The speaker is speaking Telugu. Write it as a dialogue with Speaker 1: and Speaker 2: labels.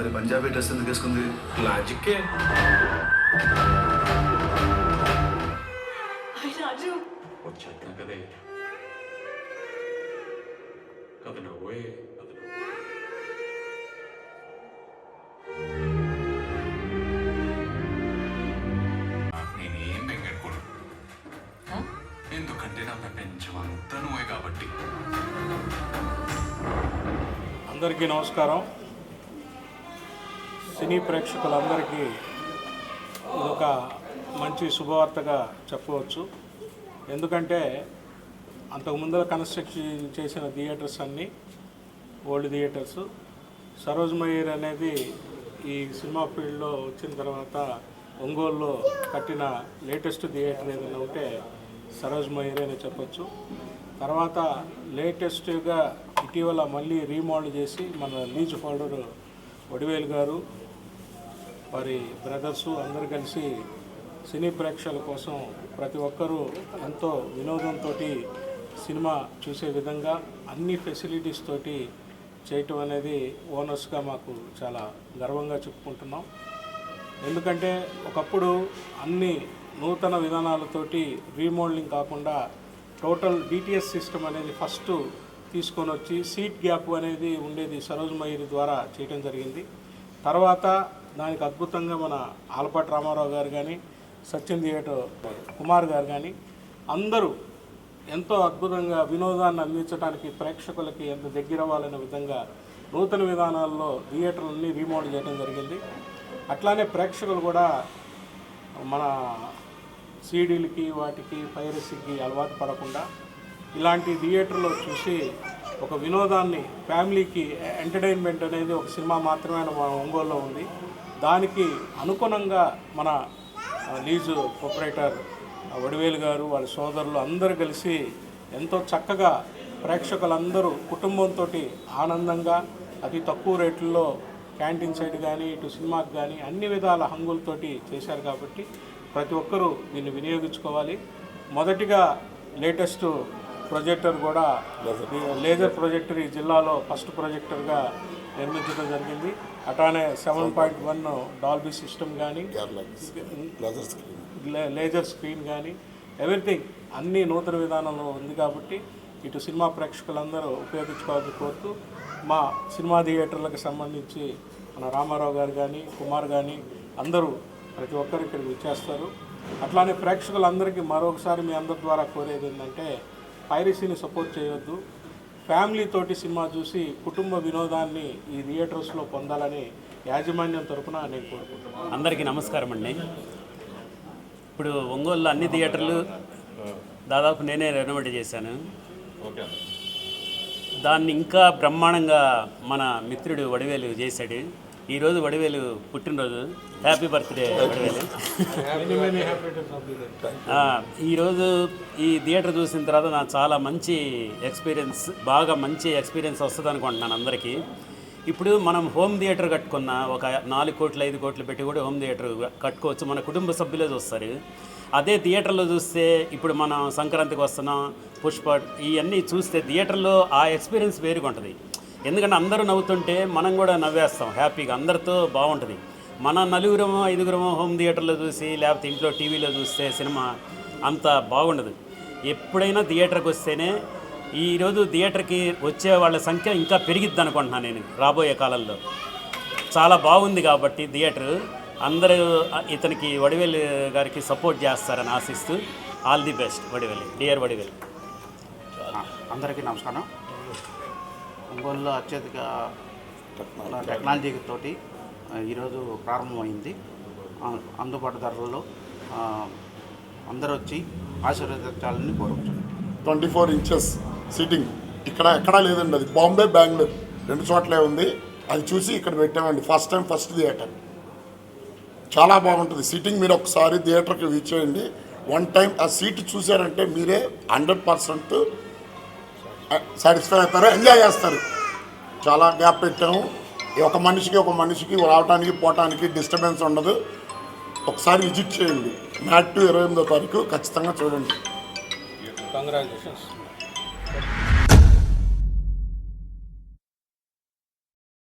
Speaker 1: మరి పంజాబీ డ్రెస్ ఎందుకు వేసుకుంది?
Speaker 2: లాజిక్ के
Speaker 3: హాయ్ రాజు.
Speaker 4: వచ్చేద్దాం కదే. కథ నవ్వే కథ నేనేం బెంగెట్టుకోను. ఎందుకంటే నా ప్రపంచం అంతా నువ్వే కాబట్టి.
Speaker 5: అందరికీ నమస్కారం. సినీ ప్రేక్షకులందరికీ ఇదొక మంచి శుభవార్తగా చెప్పవచ్చు. ఎందుకంటే అంతకు ముందర కన్స్ట్రక్షన్ చేసిన థియేటర్స్ అన్నీ ఓల్డ్ థియేటర్స్. సరోజ్ మయూర్ అనేది ఈ సినిమా ఫీల్డ్లో వచ్చిన తర్వాత ఒంగోలులో కట్టిన లేటెస్ట్ థియేటర్ ఏదైనా ఉంటే సరోజ్ మయూర్ అని చెప్పొచ్చు. తర్వాత లేటెస్ట్గా ఇటీవల మళ్ళీ రీమోల్డ్ చేసి మన లీజ్ హోల్డర్ వడివేలు గారు వారి బ్రదర్స్ అందరు కలిసి సినీ ప్రేక్షకుల కోసం ప్రతి ఒక్కరూ ఎంతో వినోదంతో సినిమా చూసే విధంగా అన్ని ఫెసిలిటీస్ తోటి చేయటం అనేది ఓనర్స్గా మాకు చాలా గర్వంగా చెప్పుకుంటున్నాం. ఎందుకంటే ఒకప్పుడు అన్ని నూతన విధానాలతోటి రీమోడలింగ్ కాకుండా టోటల్ డిటిఎస్ సిస్టమ్ అనేది ఫస్ట్ తీసుకొని వచ్చి సీట్ గ్యాప్ అనేది ఉండేది సరోజ్ మయూరి ద్వారా చేయడం జరిగింది. తర్వాత దానికి అద్భుతంగా మన ఆలపాటి రామారావు గారు కానీ సచిన్ థియేటర్ కుమార్ గారు కానీ అందరూ ఎంతో అద్భుతంగా వినోదాన్ని అందించడానికి ప్రేక్షకులకి ఎంత దగ్గరవ్వాలనే విధంగా నూతన విధానాల్లో థియేటర్లన్నీ రీమోడల్ చేయడం జరిగింది. అట్లానే ప్రేక్షకులు కూడా మన సీడీలకి వాటికి పైరసీకి అలవాటు పడకుండా ఇలాంటి థియేటర్లో చూసి ఒక వినోదాన్ని ఫ్యామిలీకి ఎంటర్టైన్మెంట్ అనేది ఒక సినిమా మాత్రమే మన ఒంగోలులో ఉంది. దానికి అనుగుణంగా మన లీజు ప్రొపరేటర్ వడివేలు గారు వాళ్ళ సోదరులు అందరూ కలిసి ఎంతో చక్కగా ప్రేక్షకులందరూ కుటుంబంతో ఆనందంగా అతి తక్కువ రేట్లలో క్యాంటీన్ సైడ్ కానీ ఇటు సినిమాకి కానీ అన్ని విధాల హంగులతోటి చేశారు కాబట్టి ప్రతి ఒక్కరూ దీన్ని వినియోగించుకోవాలి. మొదటిగా లేటెస్ట్ ప్రొజెక్టర్ కూడా లేజర్ ప్రొజెక్టర్ ఈ జిల్లాలో ఫస్ట్ ప్రొజెక్టర్గా నిర్మించడం జరిగింది. అట్లానే seven point one Dolby system కానీ లేజర్ స్క్రీన్ కానీ ఎవ్రీథింగ్ అన్ని నూతన విధానంలో ఉంది కాబట్టి ఇటు సినిమా ప్రేక్షకులందరూ ఉపయోగించుకోవాలని కోరుతూ మా సినిమా థియేటర్లకు సంబంధించి మన రామారావు గారు కానీ కుమార్ కానీ అందరూ ప్రతి ఒక్కరు ఇక్కడికి వచ్చేస్తారు. అట్లానే ప్రేక్షకులందరికీ మరొకసారి మీ అందరి ద్వారా కోరేది ఏంటంటే పైరసీని సపోర్ట్ చేయొద్దు. ఫ్యామిలీ తోటి సినిమా చూసి కుటుంబ వినోదాన్ని ఈ థియేటర్స్లో పొందాలని యాజమాన్యం తరపున నేను కోరుకుంటున్నాను.
Speaker 6: అందరికీ నమస్కారం అండి. ఇప్పుడు ఒంగోలులో అన్ని థియేటర్లు దాదాపు నేనే రెనోవేట్ చేశాను. దాన్ని ఇంకా బ్రహ్మాండంగా మన మిత్రుడు వడివేలు చేశాడు. ఈరోజు వడివేలు పుట్టినరోజు. Happy birthday Vadivelu. ఈరోజు ఈ థియేటర్ చూసిన తర్వాత నాకు చాలా మంచి ఎక్స్పీరియన్స్ బాగా మంచి ఎక్స్పీరియన్స్ వస్తుంది అనుకుంటున్నాను అందరికీ. ఇప్పుడు మనం హోమ్ థియేటర్ కట్టుకున్న ఒక నాలుగు కోట్లు ఐదు కోట్లు పెట్టి కూడా హోమ్ థియేటర్ కట్టుకోవచ్చు. మన కుటుంబ సభ్యులే చూస్తారు. అదే థియేటర్లో చూస్తే ఇప్పుడు మనం సంక్రాంతికి వస్తున్నాం పుష్ప ఇవన్నీ చూస్తే థియేటర్లో ఆ ఎక్స్పీరియన్స్ వేరుగా ఉంటుంది. ఎందుకంటే అందరూ నవ్వుతుంటే మనం కూడా నవ్వేస్తాం హ్యాపీగా. అందరితో బాగుంటుంది. మన నలుగురమో ఐదుగురమో హోమ్ థియేటర్లో చూసి లేకపోతే ఇంట్లో టీవీలో చూస్తే సినిమా అంత బాగుండదు. ఎప్పుడైనా థియేటర్కి వస్తేనే ఈరోజు థియేటర్కి వచ్చే వాళ్ళ సంఖ్య ఇంకా పెరిగిద్ది అనుకుంటున్నాను నేను రాబోయే కాలంలో. చాలా బాగుంది కాబట్టి థియేటర్. అందరూ ఇతనికి వడివేలు గారికి సపోర్ట్ చేస్తారని ఆశిస్తూ all the best Vadiveli dear Vadivelu.
Speaker 7: అందరికీ నమస్కారం. ఒంగోలులో అత్యధిక టెక్నాలజీ. తోటి ఈరోజు ప్రారంభమైంది. అందుబాటు ధరలలో అందరూ వచ్చి ఆశీర్వదించాలని కోరుకుంటున్నాను
Speaker 8: ట్వంటీ ఫోర్ ఇంచెస్ సీటింగ్. ఇక్కడ ఎక్కడా లేదండి అది. బాంబే బెంగళూరు. రెండు చోట్లే ఉంది. అది చూసి ఇక్కడ పెట్టామండి. ఫస్ట్ టైం ఫస్ట్ థియేటర్ చాలా బాగుంటుంది. సీటింగ్ మీరు ఒకసారి థియేటర్కి రీచ్ చేయండి. వన్ టైం ఆ సీట్ చూసారంటే మీరే హండ్రెడ్ పర్సెంట్ సాటిస్ఫై అవుతారు ఎంజాయ్ చేస్తారు. చాలా గ్యాప్ పెట్టాము. ఒక మనిషికి ఒక మనిషికి రావడానికి పోవటానికి డిస్టర్బెన్స్ ఉండదు. ఒకసారి విజిట్ చేయండి. మ్యాట్ టు ఇరవై ఎనిమిదో తారీఖు ఖచ్చితంగా చూడండి.
Speaker 5: కంగ్రాచులేషన్స్